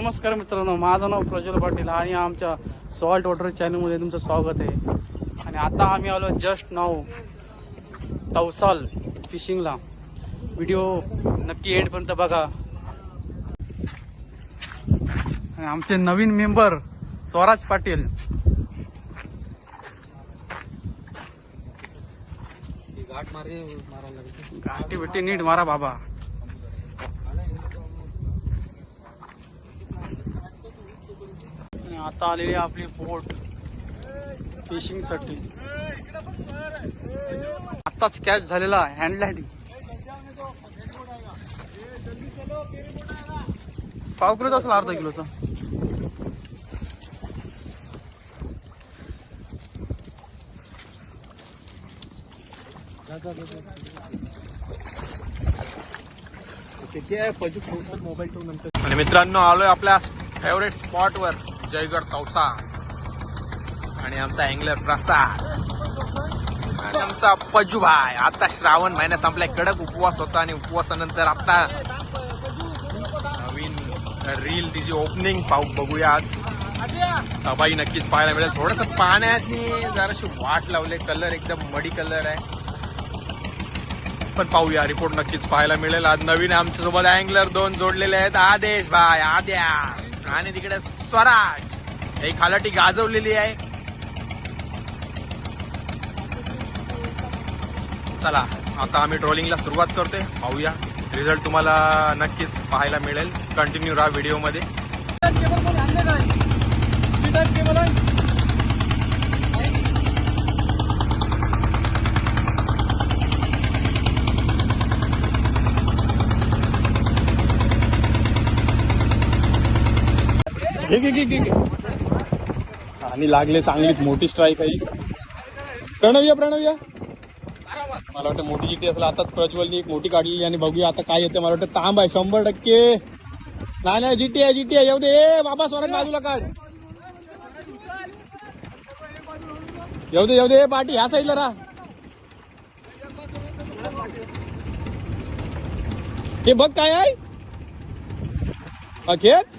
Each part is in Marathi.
नमस्कार मित्रांनो माझं नाव प्रज्वल पाटील आणि आमच्या सॉल्ट वॉटर चॅनलमध्ये तुमचं स्वागत आहे. आणि आता आम्ही आलो जस्ट नाव तवसाल फिशिंगला. व्हिडिओ नक्की एंडपर्यंत बघा. आणि आमचे नवीन मेंबर स्वराज पाटील. घाट मारे मारायला लागते गाठी बिठी नीट मारा बाबा. आता आलेली आहे आपली बोट फिशिंगसाठी आताच कॅच झालेला हँड लाईटिंग पाव किलोचा असला अर्धा किलोचा? मोबाईल नंतर आणि मित्रांनो आलोय आपल्या फेवरेट स्पॉट वर. जयगड तवसा आणि आमचा अँगलर प्रसाद. आणि आमचा पजू भाय आता श्रावण महिना संपलाय. कडक उपवास होता आणि उपवासानंतर आता नवीन रील तिची ओपनिंग पाहू बघूया आज. तबाई नक्कीच पाहायला मिळेल. थोडस पाण्याची जराशी वाट लावले. कलर एकदम मडी कलर आहे. पण पाहूया. रिपोर्ट नक्कीच पाहायला मिळेल. आज नवीन आमच्यासोबत अँग्लर अँगलर दोन जोडलेले आहेत. आदेश भाई आद्या. आणि तिकडे स्वराज. हे खालाटी गाजवलेली आहे. चला आता आम्ही ट्रोलिंगला सुरुवात करतोय. पाहूया. रिझल्ट तुम्हाला नक्कीच पाहायला मिळेल. कंटिन्यू राहा व्हिडिओमध्ये घे घे घे घे घे. आणि लागले चांगलीच मोठी स्ट्राईक आहे. प्रणव्या प्रणव्या. मला वाटतं मोठी जिटी असेल आता प्रज्वलनी एक मोठी काढली आणि बघूया आता काय येते मला वाटतं तांब आहे शंभर टक्के. नाही नाही जिटी आहे जिटी आहे. येऊ दे. ए, बाबा स्वराज बाजूला काढ. येऊ दे येऊ दे. पाटी ह्या साईडला राहा. हे बघ काय आहे. अखेच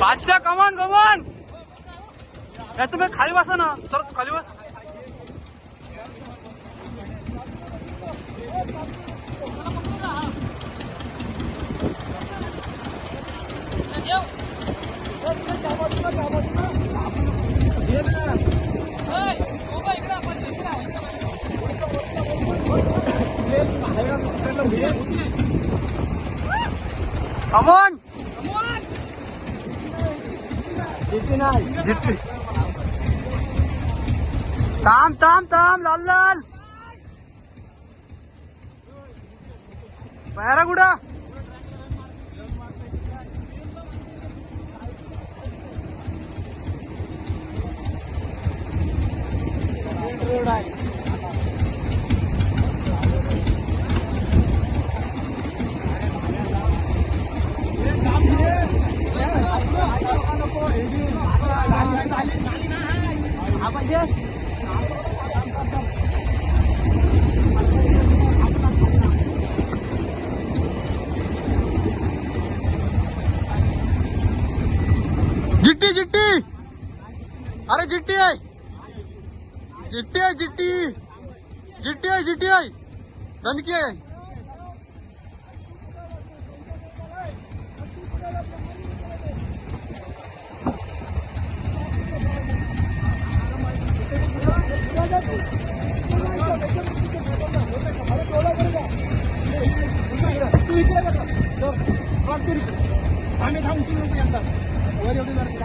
पाचशे कमान कमान तुम्ही खाली बसा ना. सर खाली बस. कमान जितली. थांब थांब थांब लाल लाल. पायरा कुठं? जिट्टी जिट्टी आहे जिट्टी. जिट्टी आहे जिट्टी आहे. धनकी आहे.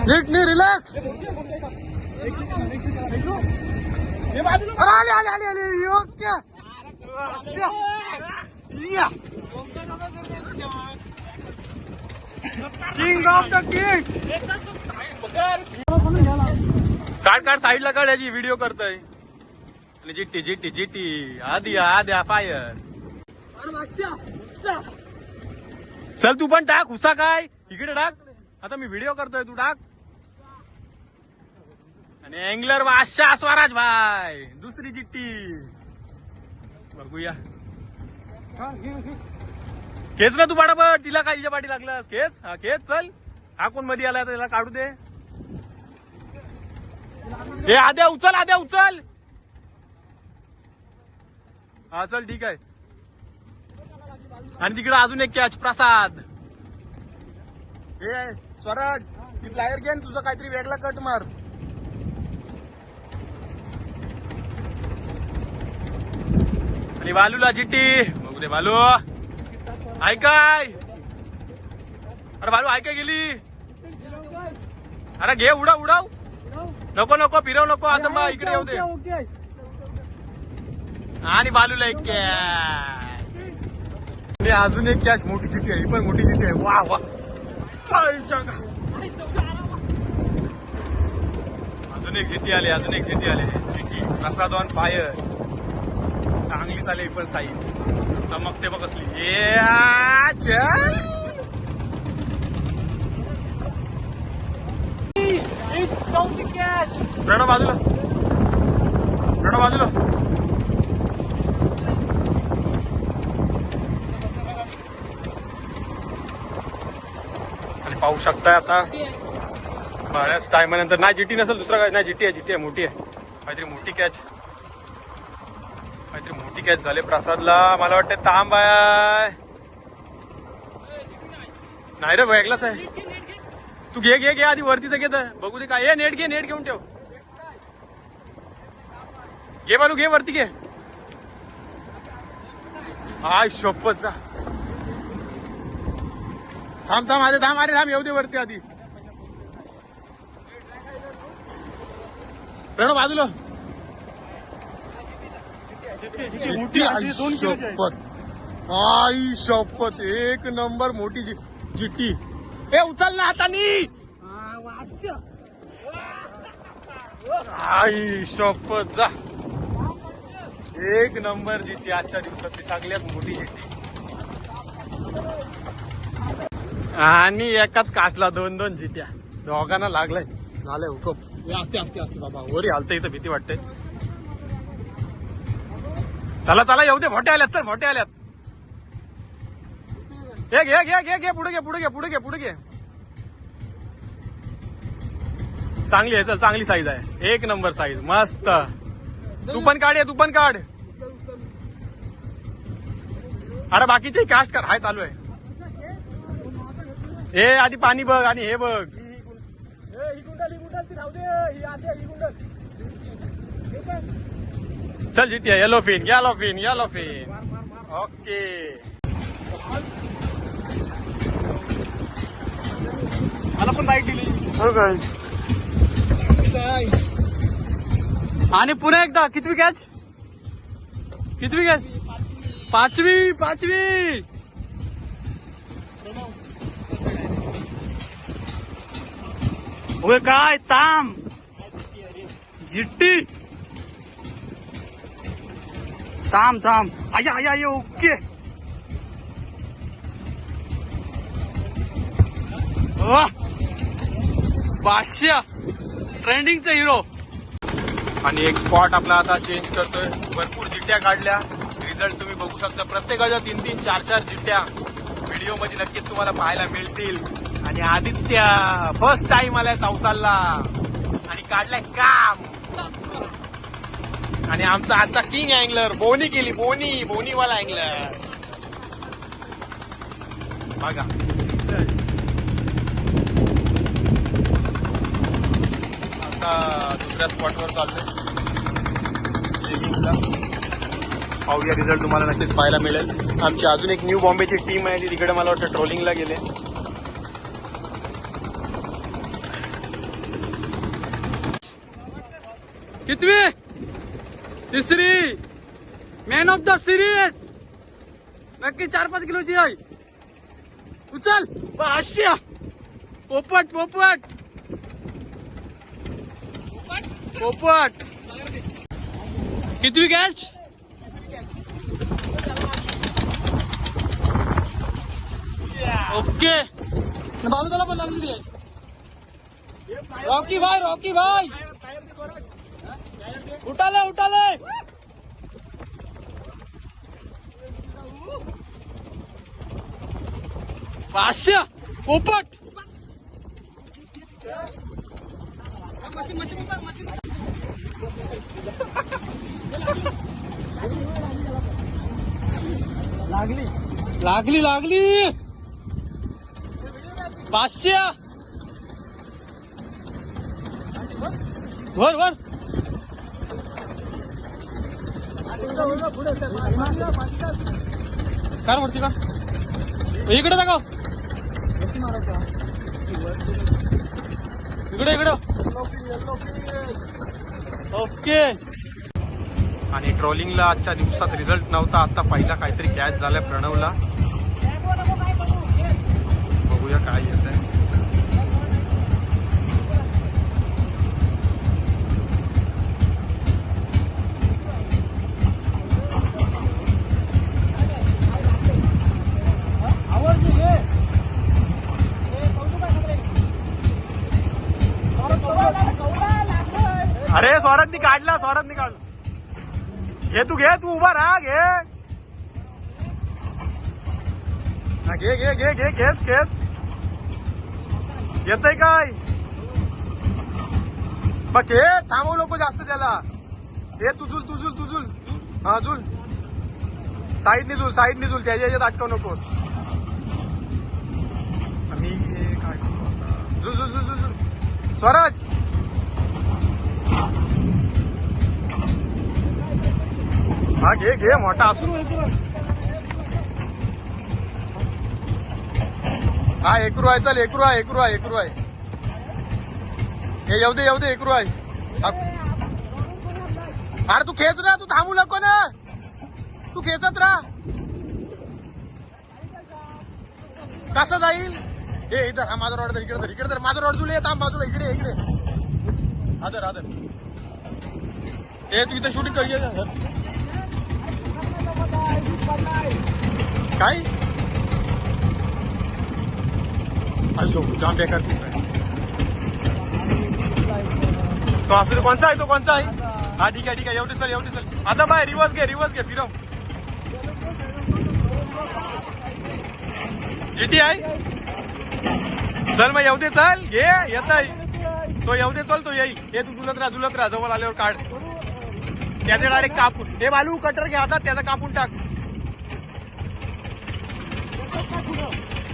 नीट नी रिलॅक्स आले आले आले आले योग्य. किंग ऑफ द किंग काढ काढ साईडला काढ याची व्हिडिओ करतोय. आणि जिट्टी जिट्टी जिट्टी आधी आद्या फायर चल तू पण टाक हुसा काय? इकडे टाक. आता मी व्हिडिओ करतोय तू टाक. आणि अँगलर बादशाह स्वराज भाई दुसरी चिट्टी बघूया. खेच ना तू पाडापट तिला काय तिच्या पाठी लागलास? खेच? हा खेच चल. हा कोणमध्ये आला त्याला काढू दे. हे आद्या उचल आद्या उचल. हा चल ठीक आहे. आणि तिकडे अजून एक कॅच प्रसाद. हे स्वराज ती प्लायर घे तुझं काहीतरी वेगळा कट मार. आणि बालूला चिट्टी. बघू दे बालू ऐकाय अरे बालू ऐकाय गेली? अरे घे उडाव उडाव. नको नको फिरव नको आता मग इकडे येऊ दे. आणि बालूला एक कॅच अजून एक कॅच मोठी चिट्टी आहे ही पण मोठी चिट्टी आहे. वा वा. अजून एक चिट्टी आली अजून एक चिट्टी आली. चिट्टी प्रसाद ऑन फायर चांगली चालेल पण साईज चमकते बघ असली ये प्रणव बाजूला. प्रणव बाजूला. आणि पाहू शकताय आता बऱ्याच टायमानंतर नाही जिटी नसेल दुसरा काय? नाही जिटी आहे जिटी आहे मोठी आहे. काहीतरी मोठी कॅच ठीक आहे कॅच झाले प्रसादला. मला वाटतं तांब नाही रे ऐकलाच आहे. तू घे घे घे आधी वरती तर घेत बघू दे काय. हे नेट घे नेट घेऊन ठेव. घे बालू घे वरती घे. आय शपथ जा. थांब थांब आधी थांब अरे थांब. येऊ दे वरती आधी. प्रणव बाजूला. आई शपथ. आई शपथ एक नंबर मोठी जिट्टी. ए उचल ना हातानी! आई शपथ जा. एक नंबर जिट्टी आजच्या दिवसातली सगळ्यात मोठी जिट्टी. आणि एकाच कासला दोन दोन जिट्या दोघांना लागलाय. झालंय हुकम. हे असते असते असते बाबा. वरी हालतं इथं भीती वाटते. चला चला येऊ दे मोठे आल्यात चल मोठे आल्यात. हे घे घे घे घे पुढे घे पुढे घे पुढे घे पुढे घे. चांगली आहे चल चांगली साईज आहे. एक नंबर साईज मस्त. तू पण काढ ये तू पण काढ. अरे बाकीचे कास्ट कर. हाय चालू आहे. हे आधी पाणी बघ आणि हे बघ. चल Jitya yellow fin yellow fin yellow fin okay मला पण लाइट दिली. आणि पुन्हा एकदा कितवी कॅच कितवी कॅच पाचवी पाचवी. काय ताम जिट्टी. थांब थांब. आया आया आया ओके. वाह. बादशाह ट्रेंडिंगचा हिरो आणि एक स्पॉट आपला आता चेंज करतोय. भरपूर जिट्ट्या काढल्या. रिझल्ट तुम्ही बघू शकता. प्रत्येकाच्या तीन तीन चार चार जिट्ट्या व्हिडिओमध्ये नक्कीच तुम्हाला पाहायला मिळतील. आणि आदित्य फर्स्ट टाइम आलाय चौसालला आणि काढलाय काम. आणि आमचा आजचा किंग अँगलर बोनी केली बोनी बोनी वाला अँगलर बघा. आता दुसऱ्या स्पॉटवर चालतो पाहूया रिझल्ट तुम्हाला नक्कीच पाहायला मिळेल. आमची अजून एक न्यू बॉम्बेची टीम आहे ती तिकडे मला वाटतं ट्रोलिंगला गेले. कितवी? तिसरी मॅन ऑफ द सिरीज नक्की चार पाच किलोची आहे. उचल. आशिया पोपट पोपट. पोपट. किती कॅच ओके बाबू त्याला पण लागली रॉकी भाई रॉकी भाई. उठाले उठाले। पाचशे पोपट। लागली. लागली लागली। पाचशे वर वर काय वरती का? इकडे दाखव. इकडे इकडे. ओके. आणि ट्रॉलिंगला आजच्या दिवसात रिझल्ट नव्हता आता पहिला काहीतरी कॅच झालाय प्रणवला. बघूया काय येत आहे स्वराजनी काढला स्वराजनी काढला घे तू घे तू उभा राहा घे. हा, घे घे घे घे घेच घेच येतय काय? बघ घे थांबव नको जास्त त्याला. हे तुझुल तुझुल तुझुल. हा झुल. साईड निझुल साईड निझुल त्याच्या याच्यात अटकव नकोस. आणि काय झुल झुल झुल झुल झुल. स्वराज! हा घे घे मोठा. असू हा एकरू आहे चल एकरू आहे एकरू आहे एकरू आहे हे येऊ दे येऊ दे एकरू आहे अरे तू खेच ना तू थांबू नको ना. तू खेचत राहा. कसं जाईल? हे इधर हा माझा रोड इकडे तर इकडे तर माझा रोड जुळे थांब बाजूला इकडे इकडे. आदर आदर हे तू इथं शूटिंग कर ये, काय? अशो जाम बेकार पीस आहे. तो असू दे कोणचा आहे तो कोणचा आहे? हा ठीक आहे ठीक आहे एवढे चल एवढे चल. आता बाय रिवर्स घे रिवर्स घे फिरव. जीटी आहे? चल मग येऊ दे चल. घे येत आहे तो येऊ दे चल तो येईल. हे तू जुलत राहा जुलत राहा जवळ आल्यावर काढ. त्याचे डायरेक्ट कापून. हे बालू कटर घे आता त्याचा कापून टाक.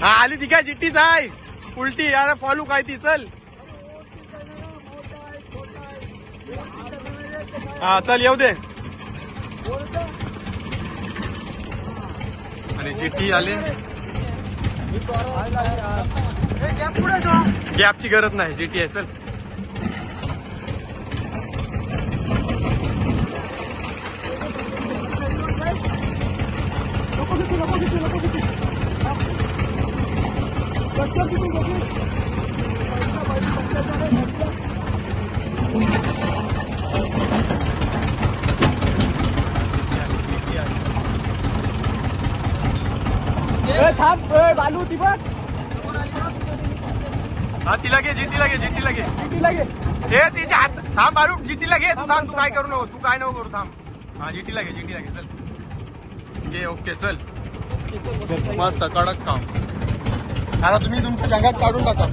हा आली ती काय चिट्टीच आहे. उलटी यार फॉलू काय ती चल. हा चल येऊ दे. आणि चिठ्ठी आले. गॅपची गरज नाही जीटी आहे चल. थांब बालू ती बघ हा तिला घे जीटीला घे जीटीला घे. कितीला घे. हे तिच्या हात थांब बालू जीटीला घे. तू थांब तू काय करू नको तू काय नको करू थांब. हा जीटीला घे जीटीला घे चल. घे ओके चल. मस्त कडक काम. आता तुम्ही तुमच्या जंगात काढून टाका.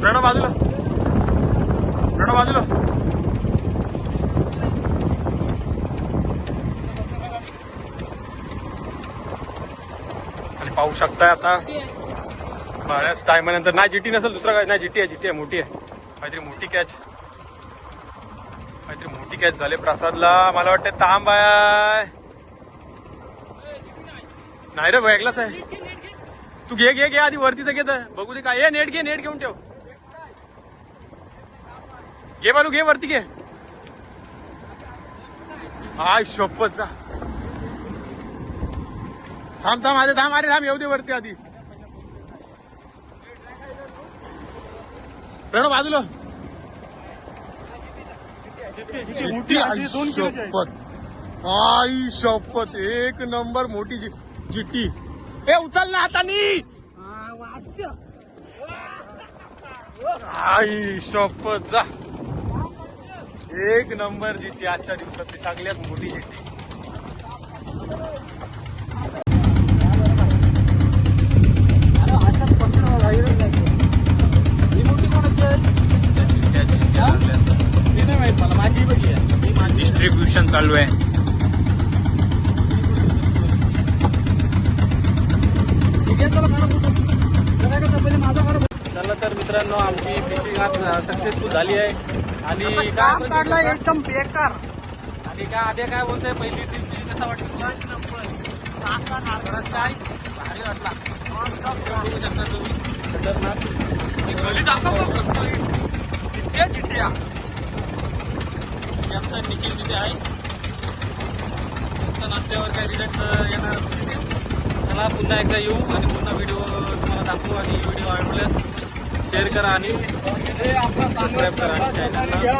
प्रणव बाजूला. प्रणव बाजूला. आणि पाहू शकताय आता बऱ्याच टायमानंतर नाही जिटी नसेल दुसरा काय? नाही जिटी आहे जिटी आहे मोठी आहे. काहीतरी मोठी कॅच काहीतरी मोठी कॅच झाले प्रसादला. मला वाटतं तांब आहे. नाही रे वेगळाच आहे. तू घे घे घे आधी वरती तर घेत बघू दे काय. हे नेट घे नेट घेऊन ठेव. घे बालू घे वरती घे. हाय शपथ जा. थांब थांब आधी थांब अरे थांब. येऊ दे वरती आधी. प्रणव बाजूला. शपथ आई शपथ एक नंबर मोठी जि- चिट्टी. ए उचल ना हातानी. आई शपथ जा. एक नंबर जिट्टी आजच्या दिवसातली सगळ्यात मोठी जिट्टी डिस्ट्रीब्युशन चालू आहे चला तर मित्रांनो आमची फिशिंग आज सक्सेसफुल झाली आहे. आणि काम काढला एकदम बेकार. आणि काय आधी काय बोलतोय? पहिली ट्रिप कसा वाटतं तुला? भारी वाटला. बघू शकता तुम्ही. खतरनाक. गली दाखव चिट्ट्या हे आमचा निखिल तिथे आहे. फक्त नाश्त्यावर काय रिझल्ट येणार. चला पुन्हा एकदा येऊ आणि पुन्हा व्हिडिओ तुम्हाला दाखवू आणि व्हिडिओ आवडल्यास. शेअर करा आणि सबस्क्राईब करा आणि चॅनलला